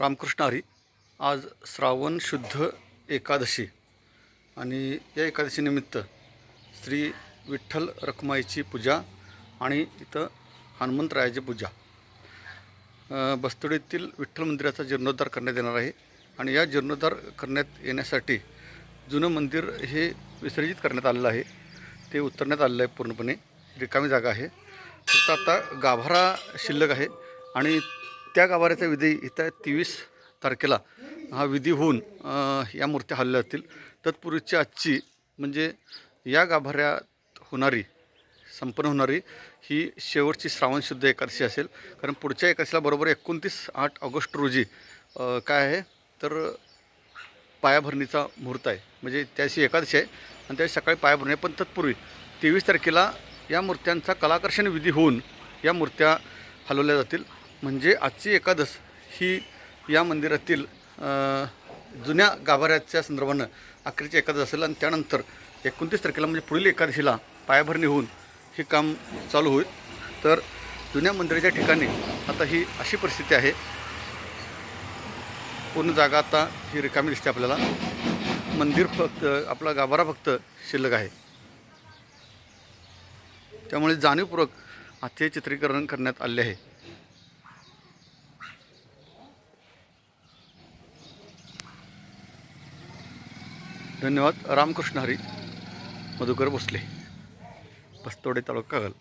रामकृष्ण हरी. आज श्रावण शुद्ध एकादशी आणि या एकादशीनिमित्त श्री विठ्ठल रखुमाईची पूजा आणि इथं हनुमंतरायाची पूजा. बस्तुडीतील विठ्ठल मंदिराचा जीर्णोद्धार करण्यात येणार आहे आणि या जीर्णोद्धार करण्यात येण्यासाठी जुनं मंदिर हे विसर्जित करण्यात आलेलं आहे. ते उतरण्यात आलेलं आहे पूर्णपणे. रिकामी जागा आहे. फक्त आता गाभारा शिल्लक आहे आणि त्या गाभाऱ्याचा विधी इथं तेवीस तारखेला हा विधी होऊन या मूर्त्या हल्ल्या जातील तत्पूर्वीची आजची म्हणजे या गाभाऱ्यात होणारी संपन्न होणारी ही शेवटची श्रावण शुद्ध एकादशी असेल. कारण पुढच्या एकादशीला बरोबर एकोणतीस आठ ऑगस्ट रोजी काय आहे? तर पायाभरणीचा मुहूर्त आहे. म्हणजे त्याशी एकादशी आहे आणि त्याची सकाळी पायाभरणी. आहे पण तत्पूर्वी तेवीस तारखेला या मूर्त्यांचा कलाकर्षण विधी होऊन या मूर्त्या हलवल्या जातील. म्हणजे आजची एकादश ही या मंदिरातील जुन्या गाभाऱ्याच्या संदर्भानं अखेरची एकादश असेल आणि त्यानंतर एकोणतीस तारखेला म्हणजे पुढील एकादशीला पायाभरणी होऊन हे काम चालू होईल. तर जुन्या मंदिराच्या ठिकाणी आता ही अशी परिस्थिती आहे. पूर्ण जागा आता ही रिकामी दिसते आपल्याला. मंदिर फक्त आपला गाभारा फक्त शिल्लक आहे. त्यामुळे जाणीवपूर्वक आजचे चित्रीकरण करण्यात आले आहे. धन्यवाद. रामकृष्ण हरी मधुकर भोसले बस्तोडे तालुका कागल